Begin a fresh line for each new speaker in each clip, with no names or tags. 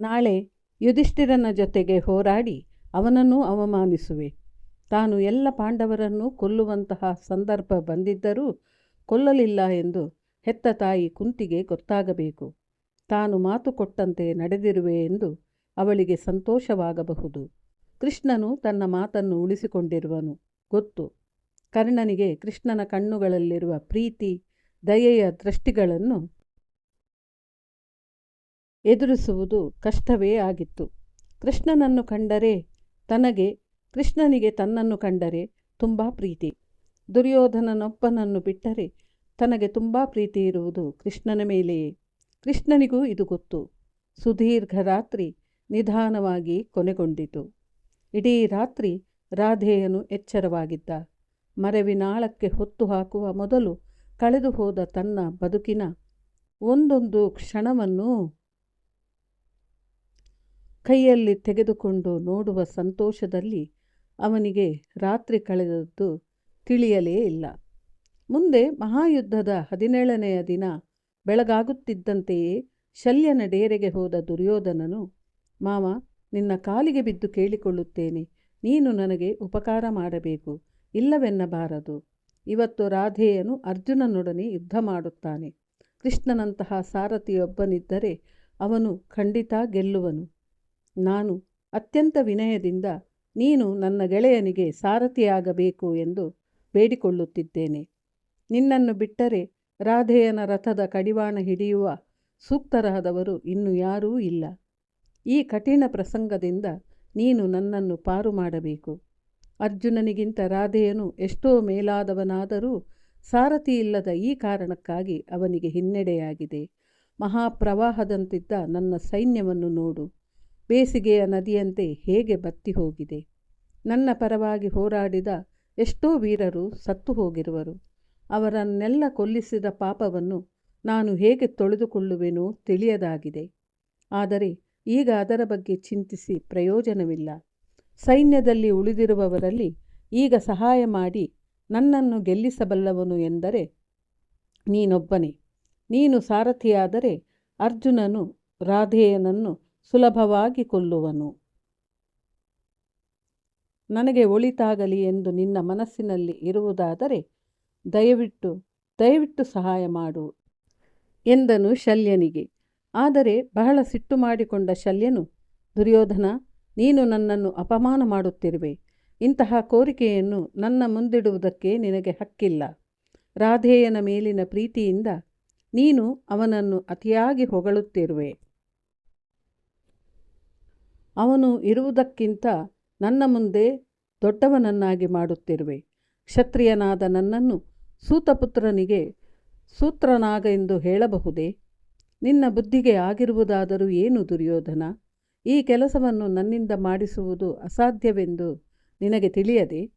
ನಾಳೆ ಯುಧಿಷ್ಠಿರನ ಜೊತೆಗೆ ಹೋರಾಡಿ ಅವನನ್ನೂ ಅವಮಾನಿಸುವೆ. ತಾನು ಎಲ್ಲ ಪಾಂಡವರನ್ನು ಕೊಲ್ಲುವಂತಹ ಸಂದರ್ಭ ಬಂದಿದ್ದರೂ ಕೊಲ್ಲಲಿಲ್ಲ ಎಂದು ಹೆತ್ತ ತಾಯಿ ಕುಂತಿಗೆ ಗೊತ್ತಾಗಬೇಕು. ತಾನು ಮಾತು ಕೊಟ್ಟಂತೆ ನಡೆದಿರುವೆ ಎಂದು ಅವಳಿಗೆ ಸಂತೋಷವಾಗಬಹುದು. ಕೃಷ್ಣನು ತನ್ನ ಮಾತನ್ನು ಉಳಿಸಿಕೊಂಡಿರುವನು. ಗೊತ್ತು. ಕರ್ಣನಿಗೆ ಕೃಷ್ಣನ ಕಣ್ಣುಗಳಲ್ಲಿರುವ ಪ್ರೀತಿ, ದಯೆಯ ದೃಷ್ಟಿಗಳನ್ನು ಎದುರಿಸುವುದು ಕಷ್ಟವೇ ಆಗಿತ್ತು. ಕೃಷ್ಣನನ್ನು ಕಂಡರೆ ತನಗೆ, ಕೃಷ್ಣನಿಗೆ ತನ್ನನ್ನು ಕಂಡರೆ ತುಂಬ ಪ್ರೀತಿ. ದುರ್ಯೋಧನನೊಬ್ಬನನ್ನು ಬಿಟ್ಟರೆ ತನಗೆ ತುಂಬ ಪ್ರೀತಿ ಇರುವುದು ಕೃಷ್ಣನ ಮೇಲೆಯೇ. ಕೃಷ್ಣನಿಗೂ ಇದು ಗೊತ್ತು. ಸುದೀರ್ಘ ರಾತ್ರಿ ನಿಧಾನವಾಗಿ ಕೊನೆಗೊಂಡಿತು. ಇಡೀ ರಾತ್ರಿ ರಾಧೆಯನು ಎಚ್ಚರವಾಗಿದ್ದ. ಮರವಿನಾಳಕ್ಕೆ ಹೊತ್ತು ಹಾಕುವ ಮೊದಲು ಕಳೆದು ಹೋದ ತನ್ನ ಬದುಕಿನ ಒಂದೊಂದು ಕ್ಷಣವನ್ನು ಕೈಯಲ್ಲಿ ತೆಗೆದುಕೊಂಡು ನೋಡುವ ಸಂತೋಷದಲ್ಲಿ ಅವನಿಗೆ ರಾತ್ರಿ ಕಳೆದದ್ದು ತಿಳಿಯಲೇ ಇಲ್ಲ. ಮುಂದೆ ಮಹಾಯುದ್ಧದ ಹದಿನೇಳನೆಯ ದಿನ ಬೆಳಗಾಗುತ್ತಿದ್ದಂತೆಯೇ ಶಲ್ಯನ ಡೇರೆಗೆ ಹೋದ ದುರ್ಯೋಧನನು, ಮಾವ, ನಿನ್ನ ಕಾಲಿಗೆ ಬಿದ್ದು ಕೇಳಿಕೊಳ್ಳುತ್ತೇನೆ. ನೀನು ನನಗೆ ಉಪಕಾರ ಮಾಡಬೇಕು. ಇಲ್ಲವೆನ್ನಬಾರದು. ಇವತ್ತು ರಾಧೇಯನು ಅರ್ಜುನನೊಡನೆ ಯುದ್ಧ ಮಾಡುತ್ತಾನೆ. ಕೃಷ್ಣನಂತಹ ಸಾರಥಿಯೊಬ್ಬನಿದ್ದರೆ ಅವನು ಖಂಡಿತ ಗೆಲ್ಲುವನು. ನಾನು ಅತ್ಯಂತ ವಿನಯದಿಂದ ನೀನು ನನ್ನ ಗೆಳೆಯನಿಗೆ ಸಾರಥಿಯಾಗಬೇಕು ಎಂದು ಬೇಡಿಕೊಳ್ಳುತ್ತಿದ್ದೇನೆ. ನಿನ್ನನ್ನು ಬಿಟ್ಟರೆ ರಾಧೆಯನ ರಥದ ಕಡಿವಾಣ ಹಿಡಿಯುವ ಸೂಕ್ತರಹದವರು ಇನ್ನು ಯಾರೂ ಇಲ್ಲ. ಈ ಕಠಿಣ ಪ್ರಸಂಗದಿಂದ ನೀನು ನನ್ನನ್ನು ಪಾರು ಮಾಡಬೇಕು. ಅರ್ಜುನನಿಗಿಂತ ರಾಧೆಯನು ಎಷ್ಟೋ ಮೇಲಾದವನಾದರೂ ಸಾರಥಿ ಇಲ್ಲದ ಈ ಕಾರಣಕ್ಕಾಗಿ ಅವನಿಗೆ ಹಿನ್ನಡೆಯಾಗಿದೆ. ಮಹಾಪ್ರವಾಹದಂತಿದ್ದ ನನ್ನ ಸೈನ್ಯವನ್ನು ನೋಡು. ಬೇಸಿಗೆಯ ನದಿಯಂತೆ ಹೇಗೆ ಬತ್ತಿ ಹೋಗಿದೆ. ನನ್ನ ಪರವಾಗಿ ಹೋರಾಡಿದ ಎಷ್ಟೋ ವೀರರು ಸತ್ತು ಹೋಗಿರುವರು. ಅವರನ್ನೆಲ್ಲ ಕೊಲ್ಲಿಸಿದ ಪಾಪವನ್ನು ನಾನು ಹೇಗೆ ತೊಳೆದುಕೊಳ್ಳುವೆನೋ ತಿಳಿಯದಾಗಿದೆ. ಆದರೆ ಈಗ ಅದರ ಬಗ್ಗೆ ಚಿಂತಿಸಿ ಪ್ರಯೋಜನವಿಲ್ಲ. ಸೈನ್ಯದಲ್ಲಿ ಉಳಿದಿರುವವರಲ್ಲಿ ಈಗ ಸಹಾಯ ಮಾಡಿ ನನ್ನನ್ನು ಗೆಲ್ಲಿಸಬಲ್ಲವನು ಎಂದರೆ ನೀನೊಬ್ಬನೇ. ನೀನು ಸಾರಥಿಯಾದರೆ ಅರ್ಜುನನು ರಾಧೇಯನನ್ನು ಸುಲಭವಾಗಿ ಕೊಲ್ಲುವನು. ನನಗೆ ಒಳಿತಾಗಲಿ ಎಂದು ನಿನ್ನ ಮನಸ್ಸಿನಲ್ಲಿ ಇರುವುದಾದರೆ ದಯವಿಟ್ಟು ದಯವಿಟ್ಟು ಸಹಾಯ ಮಾಡು, ಎಂದನು ಶಲ್ಯನಿಗೆ. ಆದರೆ ಬಹಳ ಸಿಟ್ಟು ಮಾಡಿಕೊಂಡ ಶಲ್ಯನು, ದುರ್ಯೋಧನ, ನೀನು ನನ್ನನ್ನು ಅಪಮಾನ ಮಾಡುತ್ತಿರುವೆ. ಇಂತಹ ಕೋರಿಕೆಯನ್ನು ನನ್ನ ಮುಂದಿಡುವುದಕ್ಕೆ ನಿನಗೆ ಹಕ್ಕಿಲ್ಲ. ರಾಧೇಯನ ಮೇಲಿನ ಪ್ರೀತಿಯಿಂದ ನೀನು ಅವನನ್ನು ಅತಿಯಾಗಿ ಹೊಗಳುತ್ತಿರುವೆ. ಅವನು ಇರುವುದಕ್ಕಿಂತ ನನ್ನ ಮುಂದೆ ದೊಡ್ಡವನನ್ನಾಗಿ ಮಾಡುತ್ತಿರುವೆ. ಕ್ಷತ್ರಿಯನಾದ ನನ್ನನ್ನು ಸೂತಪುತ್ರನಿಗೆ ಸೂತ್ರನಾಗ ಎಂದು ಹೇಳಬಹುದೇ? ನಿನ್ನ ಬುದ್ಧಿಗೆ ಆಗಿರುವುದಾದರೂ ಏನು ದುರ್ಯೋಧನ? ಈ ಕೆಲಸವನ್ನು ನನ್ನಿಂದ ಮಾಡಿಸುವುದು ಅಸಾಧ್ಯವೆಂದು ನಿನಗೆ ತಿಳಿಯದೆ?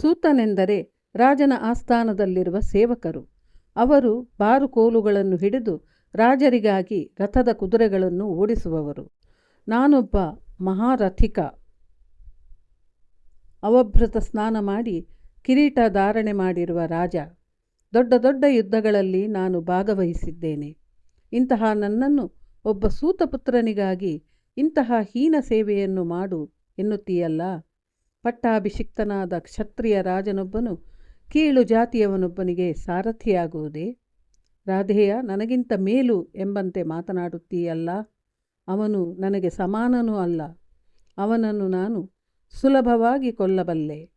ಸೂತನೆಂದರೆ ರಾಜನ ಆಸ್ಥಾನದಲ್ಲಿರುವ ಸೇವಕರು. ಅವರು ಬಾರುಕೋಲುಗಳನ್ನು ಹಿಡಿದು ರಾಜರಿಗಾಗಿ ರಥದ ಕುದುರೆಗಳನ್ನು ಓಡಿಸುವವರು. ನಾನೊಬ್ಬ ಮಹಾರಥಿಕ. ಅವಭೃತ ಸ್ನಾನ ಮಾಡಿ ಕಿರೀಟ ಧಾರಣೆ ಮಾಡಿರುವ ರಾಜ. ದೊಡ್ಡ ದೊಡ್ಡ ಯುದ್ಧಗಳಲ್ಲಿ ನಾನು ಭಾಗವಹಿಸಿದ್ದೇನೆ. ಇಂತಹ ನನ್ನನ್ನು ಒಬ್ಬ ಸೂತಪುತ್ರನಿಗಾಗಿ ಇಂತಹ ಹೀನ ಸೇವೆಯನ್ನು ಮಾಡು ಎನ್ನುತ್ತೀಯಲ್ಲ? ಪಟ್ಟಾಭಿಷಿಕ್ತನಾದ ಕ್ಷತ್ರಿಯ ರಾಜನೊಬ್ಬನು ಕೀಳು ಜಾತಿಯವನೊಬ್ಬನಿಗೆ ಸಾರಥಿಯಾಗುವುದೇ? ರಾಧೆಯ, ನನಗಿಂತ ಮೇಲು ಎಂಬಂತೆ ಮಾತನಾಡುತ್ತೀಯಲ್ಲ? ಅವನು ನನಗೆ ಸಮಾನನೂ ಅಲ್ಲ. ಅವನನ್ನು ನಾನು ಸುಲಭವಾಗಿ ಕೊಲ್ಲಬಲ್ಲೆ.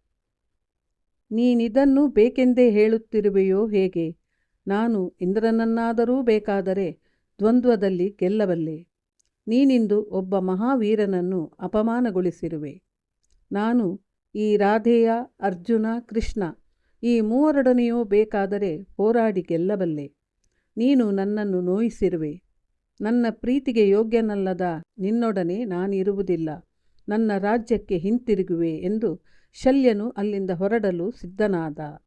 ನೀನಿದನ್ನು ಬೇಕೆಂದೇ ಹೇಳುತ್ತಿರುವೆಯೋ ಹೇಗೆ? ನಾನು ಇಂದ್ರನನ್ನಾದರೂ ಬೇಕಾದರೆ ದ್ವಂದ್ವದಲ್ಲಿ ಗೆಲ್ಲಬಲ್ಲೆ. ನೀನಿಂದು ಒಬ್ಬ ಮಹಾವೀರನನ್ನು ಅಪಮಾನಗೊಳಿಸಿರುವೆ. ನಾನು ಈ ರಾಧೆಯ, ಅರ್ಜುನ, ಕೃಷ್ಣ ಈ ಮೂವರೊಡನೆಯೂ ಬೇಕಾದರೆ ಹೋರಾಡಿ ಗೆಲ್ಲಬಲ್ಲೆ. ನೀನು ನನ್ನನ್ನು ನೋಯಿಸಿರುವೆ. ನನ್ನ ಪ್ರೀತಿಗೆ ಯೋಗ್ಯನಲ್ಲದ ನಿನ್ನೊಡನೆ ನಾನಿರುವುದಿಲ್ಲ. ನನ್ನ ರಾಜ್ಯಕ್ಕೆ ಹಿಂತಿರುಗುವೆ ಎಂದು ಶಲ್ಯನು ಅಲ್ಲಿಂದ ಹೊರಡಲು ಸಿದ್ಧನಾದ.